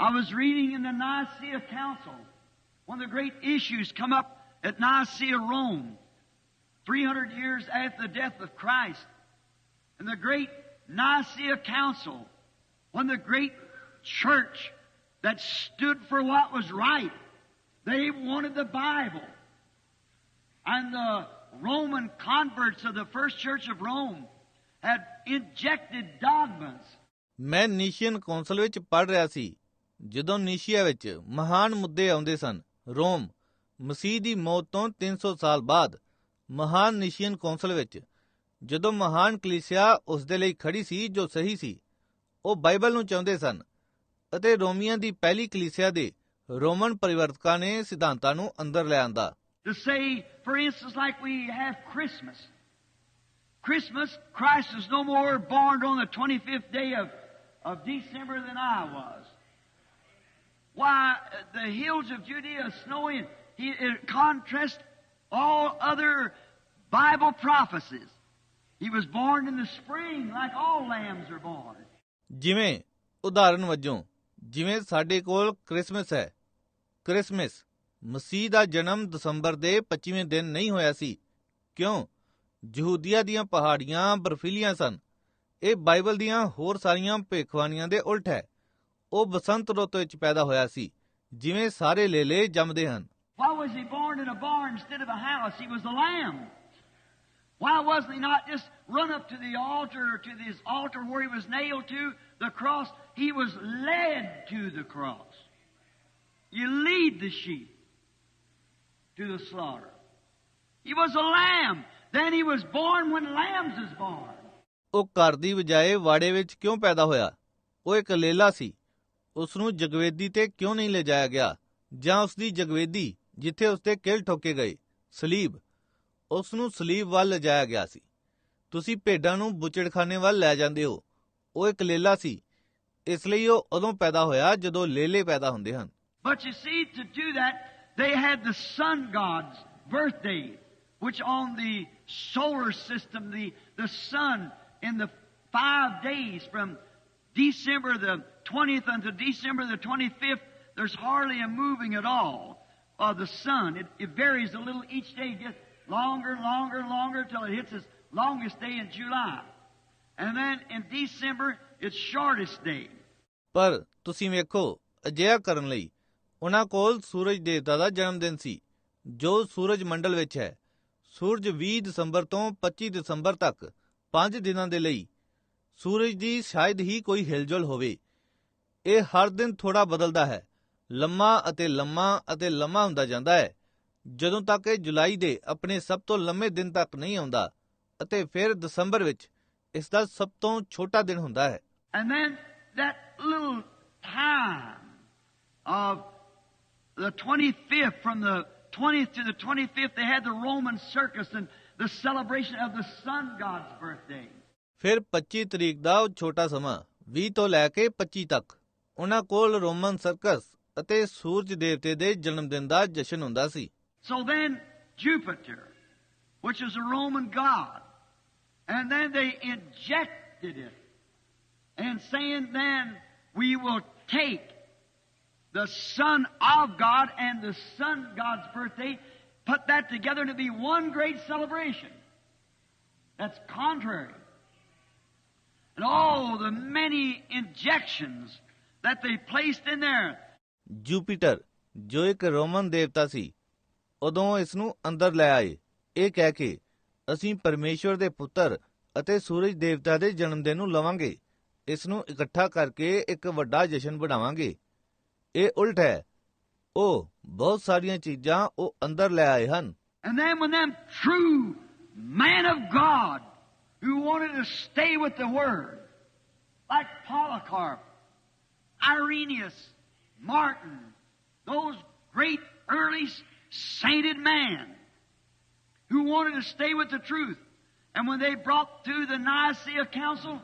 I was reading in the Nicaea Council, one of the great issues come up at Nicaea, Rome, 300 years after the death of Christ. And the great Nicaea Council, one of the great church that stood for what was right. They wanted the Bible. And the Roman converts of the first church of Rome had injected dogmas. ਮੈਂ ਨੀਸ਼ੀਅਨ council ਵਿੱਚ ਪੜ ਰਿਹਾ ਸੀ ਜਦੋਂ ਨੀਸ਼ੀਆ ਵਿੱਚ ਮਹਾਨ ਮੁੱਦੇ ਆਉਂਦੇ ਸਨ ਰੋਮ ਮਸੀਹ ਦੀ ਮੌਤ ਤੋਂ 300 ਸਾਲ ਬਾਅਦ ਮਹਾਨ ਨੀਸ਼ੀਅਨ ਕੌਂਸਲ ਵਿੱਚ ਜਦੋਂ ਮਹਾਨ ਕਲੀਸਿਆ ਉਸ ਦੇ ਲਈ ਖੜੀ ਸੀ ਜੋ ਸਹੀ ਸੀ ਉਹ ਬਾਈਬਲ ਨੂੰ ਚਾਹੁੰਦੇ ਸਨ ਅਤੇ ਰੋਮੀਆਂ ਦੀ ਪਹਿਲੀ ਕਲੀਸਿਆ ਦੇ ਰੋਮਨ ਪਰਿਵਰਤਕਾਂ ਨੇ ਸਿਧਾਂਤਾਂ ਨੂੰ ਅੰਦਰ ਲਿਆਂਦਾ to Christmas, Christ is no more born on the 25th day of, of December than I was. Why, the hills of Judea snowing, he contrasts all other Bible prophecies. He was born in the spring like all lambs are born. ਜਿਵੇਂ ਉਦਾਹਰਨ ਵਜੋਂ ਜਿਵੇਂ ਸਾਡੇ ਕੋਲ Christmas ਹੈ Christmas ਮਸੀਹ ਦਾ ਜਨਮ ਦਸੰਬਰ ਦੇ 25ਵੇਂ ਦਿਨ ਨਹੀਂ ਹੋਇਆ ਸੀ ਕਿਉਂ ਯਹੂਦੀਆ ਦੀਆਂ ਪਹਾੜੀਆਂ ਬਰਫੀਲੀਆਂ ਸਨ ਇਹ ਬਾਈਬਲ ਦੀਆਂ ਹੋਰ ਸਾਰੀਆਂ ਭੇਖਵਾਨੀਆਂ ਦੇ ਉਲਟ ਹੈ ਉਹ ਬਸੰਤ ਰੁੱਤ ਵਿੱਚ ਪੈਦਾ ਹੋਇਆ ਸੀ ਜਿਵੇਂ ਸਾਰੇ ਲੇਲੇ ਜੰਮਦੇ ਹਨ Why was he born in a barn instead of a house? He was a lamb. Why wasn't he not just run up to the altar or to this altar where he was nailed to the cross? He was led to the cross. You lead the sheep to the slaughter. He was a lamb. Then he was born when lambs is born. ਉਹ ਘਰ ਦੀ ਬਜਾਏ ਵਾੜੇ ਵਿੱਚ ਕਿਉਂ ਪੈਦਾ ਹੋਇਆ ਉਹ ਇੱਕ ਲੇਲਾ ਸੀ ਉਸ ਨੂੰ ਜਗਵੇਦੀ ਤੇ ਕਿਉਂ ਨਹੀਂ ਲਿਜਾਇਆ ਗਿਆ ਜਾਂ ਉਸ ਦੀ ਜਗਵੇਦੀ ਜਿੱਥੇ ਉਸ ਤੇ ਕਿਲ ਠੋਕੇ ਗਏ ਸਲੀਬ ਉਸ ਨੂੰ ਸਲੀਬ ਵੱਲ ਲਿਜਾਇਆ ਗਿਆ ਸੀ ਤੁਸੀਂ ਭੇਡਾਂ ਨੂੰ ਬੁਚੜਖਾਨੇ ਵੱਲ ਲੈ ਜਾਂਦੇ ਹੋ ਉਹ ਇੱਕ ਲੇਲਾ ਸੀ ਇਸ ਲਈ ਉਹ ਉਦੋਂ ਪੈਦਾ ਹੋਇਆ ਜਦੋਂ ਲੇਲੇ ਪੈਦਾ ਹੁੰਦੇ ਹਨ but they had the sun god's birthday, which on the solar system, the, the sun in the 5 days from December the 20th until December the 25th, there's hardly a moving at all of the sun. It, it varies a little each day, gets longer, longer, longer, till it hits its longest day in July. And then in December, its shortest day. ਪਰ ਤੁਸੀਂ ਵੇਖੋ ਅਜਿਹਾ ਕਰਨ ਲਈ ਉਹਨਾਂ ਕੋਲ ਸੂਰਜ ਦੇਵਤਾ ਦਾ ਜਨਮ ਦਿਨ ਸੀ ਜੋ ਸੂਰਜ ਮੰਡਲ ਵਿੱਚ ਹੈ ਸੂਰਜ 20 ਦਸੰਬਰ ਤੋਂ 25 ਦਸੰਬਰ ਤੱਕ 5 ਦਿਨਾਂ ਦੇ ਲਈ ਸੂਰਜ ਦੀ ਸ਼ਾਇਦ ਹੀ ਕੋਈ ਹਿਲਜੁਲ ਹੋਵੇ ਇਹ ਹਰ ਦਿਨ ਥੋੜਾ ਬਦਲਦਾ ਹੈ ਲੰਮਾ ਅਤੇ ਲੰਮਾ ਅਤੇ ਲੰਮਾ ਹੁੰਦਾ ਜਾਂਦਾ ਹੈ ਜਦੋਂ ਤੱਕ ਇਹ ਜੁਲਾਈ ਦੇ ਆਪਣੇ ਸਭ ਤੋਂ ਲੰਮੇ ਦਿਨ ਤੱਕ ਨਹੀਂ ਆਉਂਦਾ ਅਤੇ ਫਿਰ ਦਸੰਬਰ ਵਿੱਚ ਇਸ ਦਾ ਸਭ ਤੋਂ ਛੋਟਾ ਦਿਨ ਹੁੰਦਾ ਹੈ and then that little time of the 25th from the 20th to the 25th they had the Roman circus and the celebration of the sun god's birthday ਫਿਰ 25 ਤਰੀਕ ਦਾ ਉਹ ਛੋਟਾ ਸਮਾਂ 20 ਤੋਂ ਲੈ ਕੇ 25 ਤੱਕ ਉਹਨਾਂ ਕੋਲ ਰੋਮਨ ਸਰਕਸ ਅਤੇ ਸੂਰਜ ਦੇਵਤੇ ਦੇ ਜਨਮ ਦਿਨ ਦਾ ਜਸ਼ਨ ਹੁੰਦਾ ਸੀ So then Jupiter which is a Roman god and then they injected it and saying then we will take the son of God and the sun God's birthday put that together to be one great celebration that's contrary many injections that they placed in there. Jupiter ਜੋ ਇੱਕ Roman ਦੇਵਤਾ ਸੀ ਉਦੋਂ ਇਸ ਨੂੰ ਅੰਦਰ ਲੈ ਆਏ ਇਹ ਕਹਿ ਕੇ ਅਸੀਂ ਪਰਮੇਸ਼ਵਰ ਦੇ ਪੁੱਤਰ ਅਤੇ ਸੂਰਜ ਦੇਵਤਾ ਦੇ ਜਨਮ ਦਿਨ ਨੂੰ ਲਵਾਂਗੇ ਇਸ ਨੂੰ ਇਕੱਠਾ ਕਰਕੇ ਇੱਕ ਵੱਡਾ ਜਸ਼ਨ ਬਣਾਵਾਂਗੇ ਇਹ ਉਲਟ ਹੈ ਉਹ ਬਹੁਤ ਸਾਰੀਆਂ ਚੀਜ਼ਾਂ ਉਹ ਅੰਦਰ ਲੈ ਆਏ ਹਨ And then when them true man of God who wanted to stay with the word like Polycarp, Irenaeus, Martin, those great early sainted men who wanted to stay with the truth. And when they brought to the Nicaea Council,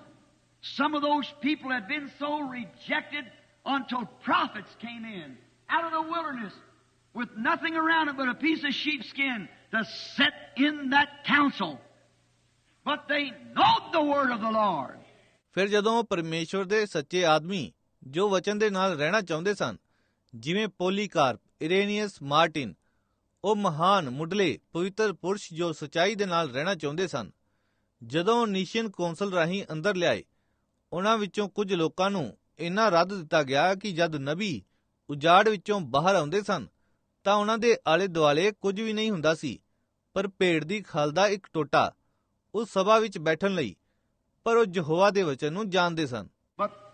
some of those people had been so rejected until prophets came in out of the wilderness with nothing around it but a piece of sheepskin to set in that council. But they know the word of the Lord. ਫਿਰ ਜਦੋਂ ਪਰਮੇਸ਼ਵਰ ਦੇ ਸੱਚੇ ਆਦਮੀ ਜੋ ਵਚਨ ਦੇ ਨਾਲ ਰਹਿਣਾ ਚਾਹੁੰਦੇ ਸਨ ਜਿਵੇਂ ਪੋਲੀਕਾਰਪ ਇਰੇਨੀਅਸ ਮਾਰਟਿਨ ਉਹ ਮਹਾਨ ਮੁੱਢਲੇ ਪਵਿੱਤਰ ਪੁਰਸ਼ ਜੋ ਸਚਾਈ ਦੇ ਨਾਲ ਰਹਿਣਾ ਚਾਹੁੰਦੇ ਸਨ ਜਦੋਂ ਨੀਸ਼ੀਅਨ ਕੌਂਸਲ ਰਾਹੀਂ ਅੰਦਰ ਲਿਆਏ ਉਹਨਾਂ ਵਿੱਚੋਂ ਕੁਝ ਲੋਕਾਂ ਨੂੰ ਇੰਨਾ ਰੱਦ ਦਿੱਤਾ ਗਿਆ ਕਿ ਜਦ ਨਬੀ ਉਜਾੜ ਵਿੱਚੋਂ ਬਾਹਰ ਆਉਂਦੇ ਸਨ ਤਾਂ ਉਹਨਾਂ ਦੇ ਆਲੇ ਦੁਆਲੇ ਕੁਝ ਵੀ ਨਹੀਂ ਹੁੰਦਾ ਸੀ ਪਰ ਪੇੜ ਦੀ ਖਾਲ ਦਾ ਇੱਕ ਟੋਟਾ ਉਸ ਸਭਾ ਵਿੱਚ ਬੈਠਣ ਲਈ but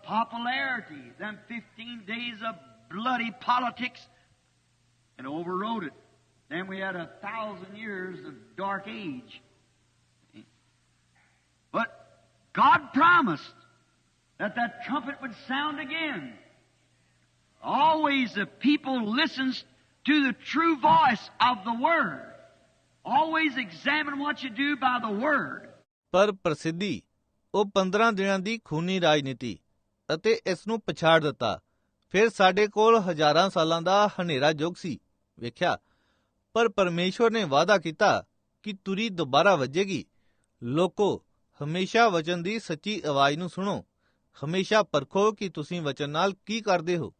popularity them 15 days of bloody politics and overrode it then we had a thousand years of dark age but god promised that that trumpet would sound again always the people listens to the true voice of the word always examine what you do by the word ਪਰ ਪ੍ਰਸਿੱਧੀ ਉਹ 15 ਦਿਨਾਂ ਦੀ ਖੂਨੀ ਰਾਜਨੀਤੀ ਅਤੇ ਇਸ ਨੂੰ ਪਛਾੜ ਦਿੱਤਾ ਫਿਰ ਸਾਡੇ ਕੋਲ ਹਜ਼ਾਰਾਂ ਸਾਲਾਂ ਦਾ ਹਨੇਰਾ ਯੁੱਗ ਸੀ ਵੇਖਿਆ ਪਰ ਪਰਮੇਸ਼ਵਰ ਨੇ ਵਾਅਦਾ ਕੀਤਾ ਕਿ ਤੁਰੀ ਦੁਬਾਰਾ ਵੱਜੇਗੀ ਲੋਕੋ ਹਮੇਸ਼ਾ ਵਚਨ ਦੀ ਸੱਚੀ ਆਵਾਜ਼ ਨੂੰ ਸੁਣੋ ਹਮੇਸ਼ਾ ਪਰਖੋ ਕਿ ਤੁਸੀਂ ਵਚਨ ਨਾਲ ਕੀ ਕਰਦੇ ਹੋ